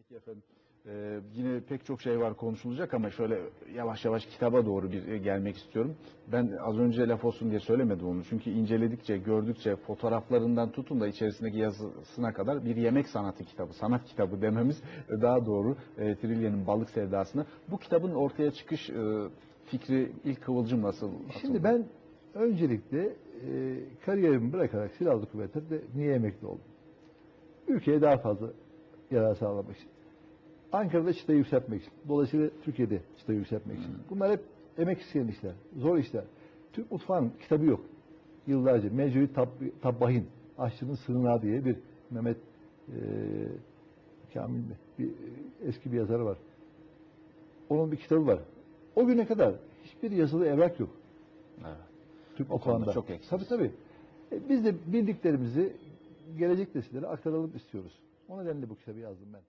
Peki efendim. Ee, yine pek çok şey var konuşulacak ama şöyle yavaş yavaş kitaba doğru bir e, gelmek istiyorum. Ben az önce laf olsun diye söylemedim onu. Çünkü inceledikçe, gördükçe fotoğraflarından tutun da içerisindeki yazısına kadar bir yemek sanatı kitabı, sanat kitabı dememiz daha doğru. E, Trilye'nin balık sevdasına. Bu kitabın ortaya çıkış e, fikri ilk kıvılcım nasıl? atıldı? Şimdi ben öncelikle e, kariyerimi bırakarak silahlı kuvvetlerde niye emekli oldum? Ülkeye daha fazla yarar sağlamak için. Ankara'da çıtayı yükseltmek için. Dolayısıyla Türkiye'de çıtayı yükseltmek için. Bunlar hep emek isteyen işler, zor işler. Türk mutfağının kitabı yok. Yıllarca Mecnun Tab Tabbahin, Aşçının Sığınağı diye bir Mehmet e, Kamil mi? Bir, e, eski bir yazarı var. Onun bir kitabı var. O güne kadar hiçbir yazılı evrak yok. Evet. Türk O konuda çok eksiz. Tabii tabii. E, biz de bildiklerimizi gelecek nesillere aktaralım istiyoruz. O nedenle bu kitabı yazdım ben.